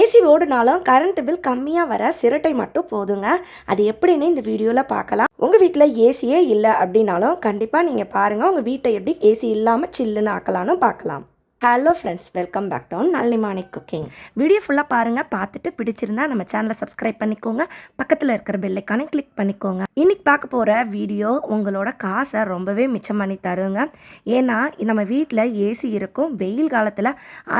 AC ஓடுனாலும் current bill கம்மியாக வர சிரட்டை மட்டும் போதுங்க. அது எப்படின்னு இந்த வீடியோவில் பார்க்கலாம். உங்கள் வீட்டில் ஏசியே இல்லை அப்படின்னாலும் கண்டிப்பாக நீங்கள் பாருங்கள் உங்கள் வீட்டை எப்படி ஏசி இல்லாமல் சில்லுன்னு ஆக்கலான்னு பார்க்கலாம். Hello friends welcome back to Nallimani cooking video ஃபுல்லாக பாருங்கள் பார்த்துட்டு பிடிச்சிருந்தா நம்ம சேனலை சப்ஸ்கிரைப் பண்ணிக்கோங்க. பக்கத்தில் இருக்கிற பெல்லைக்கானே கிளிக் பண்ணிக்கோங்க. இன்றைக்கி பார்க்க போகிற வீடியோ உங்களோட காசை ரொம்பவே மிச்சம் பண்ணி தருங்க. ஏன்னா நம்ம வீட்டில் ஏசி இருக்கும். வெயில் காலத்தில்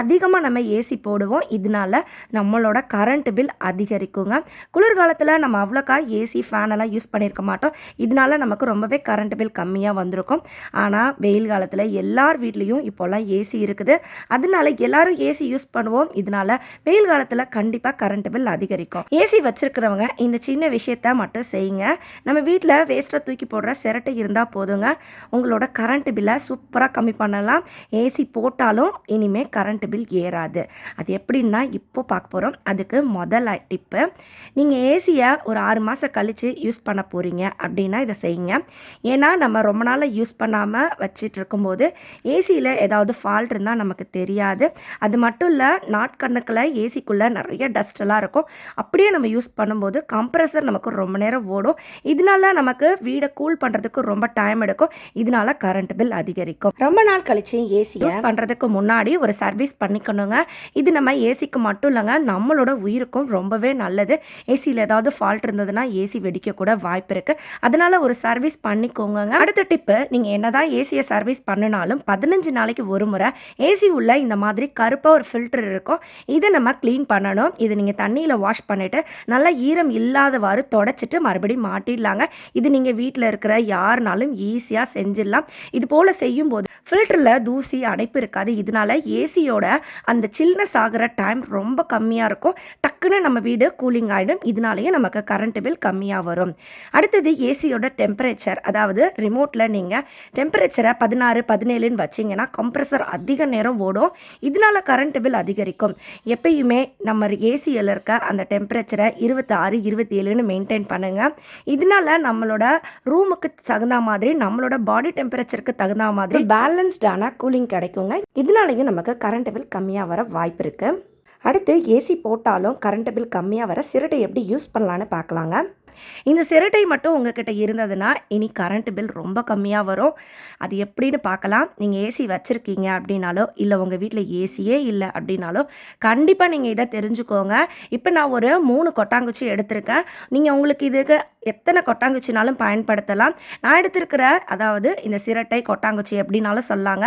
அதிகமாக நம்ம ஏசி போடுவோம். இதனால நம்மளோட கரண்ட் பில் அதிகரிக்குங்க. குளிர்காலத்தில் நம்ம அவ்வளோக்கா ஏசி ஃபேனெல்லாம் யூஸ் பண்ணியிருக்க மாட்டோம். இதனால நமக்கு ரொம்பவே கரண்ட் பில் கம்மியாக வந்திருக்கும். ஆனால் வெயில் காலத்தில் எல்லார் வீட்லேயும் இப்போல்லாம் ஏசி இருக்குது. அதனால எல்லாரும் ஏசி யூஸ் பண்ணுவோம். இதனால வெயில் காலத்தில் கண்டிப்பாக கரண்ட் பில் அதிகரிக்கும். ஏசி வச்சிருக்கிறவங்க இந்த சின்ன விஷயத்த மட்டும் செய்யுங்க. நம்ம வீட்டில் வேஸ்ட்டாக தூக்கி போடுற சிரட்டை இருந்தால் போதுங்க. உங்களோட கரண்ட் பில்லை சூப்பராக கம்மி பண்ணலாம். ஏசி போட்டாலும் இனிமேல் கரண்ட் பில் ஏறாது. அது எப்படின்னா இப்போ பார்க்க போகிறோம் அதுக்கு முதல் டிப்பு நீங்கள் ஏசியை ஒரு ஆறு மாதம் கழித்து யூஸ் பண்ண போகிறீங்க அப்படின்னா இதை செய்யுங்க. ஏன்னா நம்ம ரொம்ப நாளாக யூஸ் பண்ணாமல் வச்சிட்டு இருக்கும்போது ஏசியில் ஏதாவது ஃபால்ட் இருந்தால் நமக்கு தெரியாது. அது மட்டும் இல்லை நாட்கணக்கில் ஏசிக்குள்ளே நிறைய டஸ்டெல்லாம் இருக்கும். அப்படியே நம்ம யூஸ் பண்ணும்போது கம்ப்ரஸர் நமக்கு ரொம்ப நேரம் ஓடும். இதனால நமக்கு வீடை கூல் பண்ணுறதுக்கு ரொம்ப டைம் எடுக்கும். இதனால கரண்ட் பில் அதிகரிக்கும். ரொம்ப நாள் கழிச்சு ஏசி யூஸ் பண்ணுறதுக்கு முன்னாடி ஒரு சர்வீஸ் பண்ணிக்கணுங்க. இது நம்ம ஏசிக்கு மட்டும் இல்லைங்க நம்மளோட உயிருக்கும் ரொம்பவே நல்லது. ஏசியில் ஏதாவது ஃபால்ட் இருந்ததுன்னா ஏசி வெடிக்க கூட வாய்ப்பு இருக்கு. அதனால ஒரு சர்வீஸ் பண்ணிக்கோங்க அடுத்த டிப்பு நீங்கள் என்னதான் ஏசியை சர்வீஸ் பண்ணினாலும் பதினஞ்சு நாளைக்கு ஒரு முறை ஏசி ஏசி உள்ள இந்த மாதிரி கருப்பாக ஒரு ஃபில்டர் இருக்கும். இதை நம்ம க்ளீன் பண்ணணும். இது நீங்கள் தண்ணியில் வாஷ் பண்ணிவிட்டு நல்லா ஈரம் இல்லாதவாறு தொடச்சிட்டு மறுபடியும் மாட்டிடலாங்க. இது நீங்கள் வீட்டில் இருக்கிற யாருனாலும் ஈஸியாக செஞ்சிடலாம். இது போல் செய்யும்போது ஃபில்டரில் தூசி அடைப்பு இருக்காது. இதனால ஏசியோட அந்த சில்னஸ் ஆகிற டைம் ரொம்ப கம்மியாக இருக்கும். டக்குன்னு நம்ம வீடு கூலிங் ஆகிடும் இதனாலேயே நமக்கு கரண்ட் பில் கம்மியாக வரும். அடுத்தது ஏசியோட டெம்பரேச்சர் அதாவது ரிமோட்டில் நீங்கள் டெம்பரேச்சரை பதினாறு பதினேழுன்னு வச்சிங்கன்னா கம்ப்ரெசர் அதிக நேரம் ஓடும். இதனால கரண்ட் பில் அதிகரிக்கும். எப்பயுமே நம்ம ஏசியில் இருக்க அந்த டெம்பரேச்சரை இருபத்தாறு இருபத்தி ஏழுன்னு மெயின்டைன் பண்ணுங்கள் இதனால நம்மளோட ரூமுக்கு தகுந்த மாதிரி நம்மளோட பாடி டெம்பரேச்சருக்கு தகுந்த மாதிரி பேலன்ஸ்டான கூலிங் கிடைக்குங்க. இதனாலையும் நமக்கு கரண்ட் பில் கம்மியாக வர வாய்ப்பு இருக்குது அடுத்து ஏசி போட்டாலும் கரண்ட் பில் கம்மியாக வர சிரட்டை எப்படி யூஸ் பண்ணலான்னு பார்க்கலாங்க. இந்த சிரட்டை மட்டும் உங்ககிட்ட இருந்ததுன்னா இனி கரண்ட் பில் ரொம்ப கம்மியாக வரும். அது எப்படின்னு பார்க்கலாம். நீங்கள் ஏசி வச்சுருக்கீங்க அப்படின்னாலோ இல்லை உங்கள் வீட்டில் ஏசியே இல்லை அப்படின்னாலோ கண்டிப்பாக நீங்கள் இதை தெரிஞ்சுக்கோங்க. இப்போ நான் ஒரு மூணு கொட்டாங்குச்சி எடுத்திருக்கேன். நீங்கள் உங்களுக்கு இதுக்கு எத்தனை கொட்டாங்குச்சினாலும் பயன்படுத்தலாம். நான் எடுத்திருக்கிற அதாவது இந்த சிரட்டை கொட்டாங்குச்சி அப்படின்னாலும் சொல்லாங்க.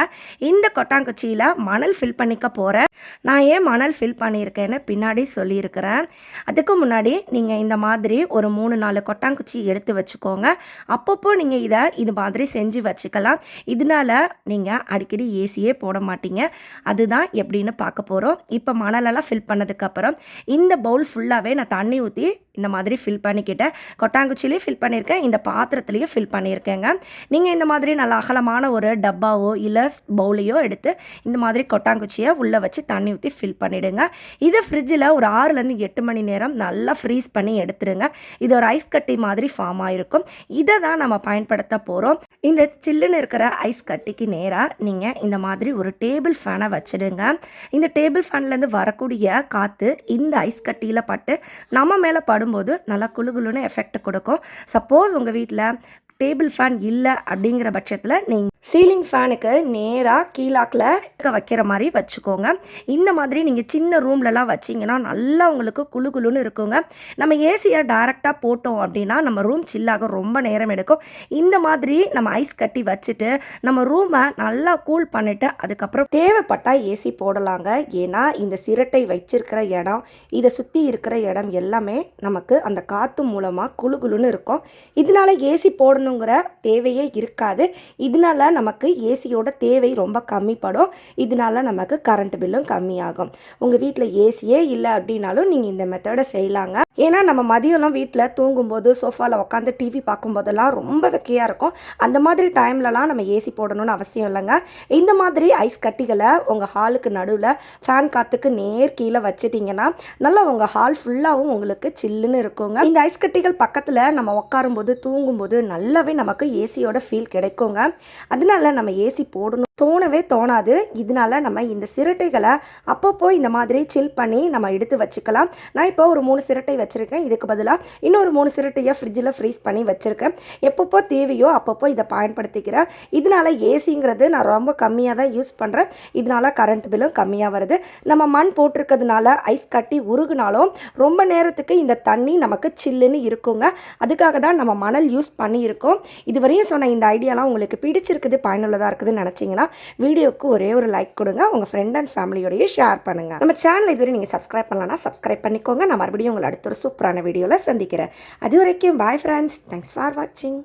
இந்த கொட்டாங்குச்சியில் மணல் ஃபில் பண்ணிக்க போகிறேன் நான் ஏன் மணல் ஃபில் பண்ணியிருக்கேன்னு பின்னாடி சொல்லியிருக்கிறேன். அதுக்கு முன்னாடி நீங்கள் இந்த மாதிரி ஒரு மூணு நாலு கொட்டாங்குச்சி எடுத்து வச்சுக்கோங்க. அப்பப்போ நீங்கள் இதை இது மாதிரி செஞ்சு வச்சுக்கலாம். இதனால நீங்கள் அடிக்கடி ஏசியே போட மாட்டீங்க. அதுதான் எப்படின்னு பார்க்க போகிறோம் இப்போ மணலெல்லாம் ஃபில் பண்ணதுக்கப்புறம் இந்த பவுல் ஃபுல்லாகவே நான் தண்ணி ஊற்றி இந்த மாதிரி ஃபில் பண்ணிக்கிட்டேன். கொட்டாங்குச்சிலையும் ஃபில் பண்ணியிருக்கேன். இந்த பாத்திரத்துலேயும் ஃபில் பண்ணியிருக்கேங்க. நீங்கள் இந்த மாதிரி நல்ல அகலமான ஒரு டப்பாவோ இல்லை பவுலையோ எடுத்து இந்த மாதிரி கொட்டாங்குச்சியை உள்ளே வச்சு தண்ணி ஊற்றி ஃபில் பண்ணிவிடுங்க இதை ஃப்ரிட்ஜில் ஒரு ஆறுலேருந்து எட்டு மணி நேரம் நல்லா ஃப்ரீஸ் பண்ணி எடுத்துருங்க. இது ஒரு ஐஸ் கட்டி மாதிரி ஃபார்ம் ஆகிருக்கும் இதை தான் நம்ம பயன்படுத்த போகிறோம் இந்த சில்லுன்னு இருக்கிற ஐஸ் கட்டிக்கு நேராக நீங்கள் இந்த மாதிரி ஒரு டேபிள் ஃபேனை வச்சுடுங்க. இந்த டேபிள் ஃபேன்லேருந்து வரக்கூடிய காற்று இந்த ஐஸ் கட்டியில் பட்டு நம்ம மேலே படும்போது நல்லா குளு குளுன்னு எஃபெக்ட் கொடுக்கும். சப்போஸ் உங்கள் வீட்டில் டேபிள் ஃபேன் இல்லை அப்படிங்கிற பட்சத்தில் நீங்கள் சீலிங் ஃபேனுக்கு நேராக கீழாக்கில் வைக்கிற மாதிரி வச்சுக்கோங்க. இந்த மாதிரி நீங்கள் சின்ன ரூம்லலாம் வச்சிங்கன்னா நல்லா உங்களுக்கு குழு குழுன்னு இருக்குங்க. நம்ம ஏசியை டைரெக்டாக போட்டோம் அப்படின்னா நம்ம ரூம் சில்லாக ரொம்ப நேரம் எடுக்கும். இந்த மாதிரி நம்ம ஐஸ் கட்டி வச்சுட்டு நம்ம ரூமை நல்லா கூல் பண்ணிவிட்டு அதுக்கப்புறம் தேவைப்பட்டால் ஏசி போடலாங்க. ஏன்னா இந்த சிரட்டை வச்சிருக்கிற இடம் இதை சுற்றி இருக்கிற இடம் எல்லாமே நமக்கு அந்த காற்று மூலமாக குளு குழுன்னு இருக்கும். இதனால ஏசி போடணுங்கிற தேவையே இருக்காது. இதனால நமக்கு ஏசியோட தேவை ரொம்ப கம்மிப்படும். இதனால நமக்கு கரண்ட் பில்லும் கம்மியாகும். உங்கள் வீட்டில் ஏசியே இல்லை அப்படின்னாலும் நீங்கள் இந்த மெத்தடை செய்யலாங்க. ஏன்னா நம்ம மதியம்லாம் வீட்டில் தூங்கும்போது சோஃபாவில் உட்காந்து டிவி பார்க்கும்போதெல்லாம் ரொம்ப வெக்கையாக இருக்கும். அந்த மாதிரி டைம்லலாம் நம்ம ஏசி போடணும்னு அவசியம் இல்லைங்க. இந்த மாதிரி ஐஸ் கட்டிகளை உங்கள் ஹாலுக்கு நடுவில் ஃபேன் காற்றுக்கு நேர் கீழே வச்சிட்டிங்கன்னா நல்லா உங்கள் ஹால் ஃபுல்லாகவும் உங்களுக்கு சில்லுன்னு இருக்குங்க. இந்த ஐஸ் கட்டிகள் பக்கத்தில் நம்ம உட்காரும்போது தூங்கும்போது நல்ல நல்லாவே நமக்கு ஏசியோட ஃபீல் கிடைக்குங்க. அதனால நம்ம ஏசி போடணும். தோணவே தோணாது. இதனால நம்ம இந்த சிரட்டைகளை அப்பப்போ இந்த மாதிரி சில் பண்ணி நம்ம எடுத்து வச்சுக்கலாம். நான் இப்போ ஒரு மூணு சிரட்டை வச்சுருக்கேன். இதுக்கு பதிலாக இன்னொரு மூணு சிரட்டையை ஃப்ரிட்ஜில் ஃப்ரீஸ் பண்ணி வச்சுருக்கேன். எப்பப்போ தேவையோ அப்பப்போ இதை பயன்படுத்திக்கிறேன். இதனால ஏசிங்கிறது நான் ரொம்ப கம்மியாக தான் யூஸ் பண்ணுறேன் இதனால கரண்ட் பில்லும் கம்மியாக வருது. நம்ம மண் போட்டிருக்கிறதுனால ஐஸ் கட்டி உருகுனாலும் ரொம்ப நேரத்துக்கு இந்த தண்ணி நமக்கு சில்லுன்னு இருக்குங்க. அதுக்காக தான் நம்ம மணல் யூஸ் பண்ணியிருக்கோம். இதுவரையும் சொன்ன இந்த ஐடியாலாம் உங்களுக்கு பிடிச்சிருக்குது பயனுள்ளதாக இருக்குதுன்னு நினச்சிங்கன்னா வீடியோவுக்கு ஒரே ஒரு லைக் கொடுங்க. உங்கள் ஃப்ரெண்ட் அண்ட் ஃபேமிலியோடய ஷேர் பண்ணுங்கள் நம்ம சேனல் இதுவரை நீங்கள் சப்ஸ்கிரைப் பண்ணலன்னா சப்ஸ்கிரைப் பண்ணிக்கோங்க. நான் மறுபடியும் உங்களை அடுத்த ஒரு சூப்பரான வீடியோவில் சந்திக்கிறேன். அது வரைக்கும் பாய் ஃப்ரெண்ட்ஸ் தேங்க்ஸ் ஃபார் வாட்சிங்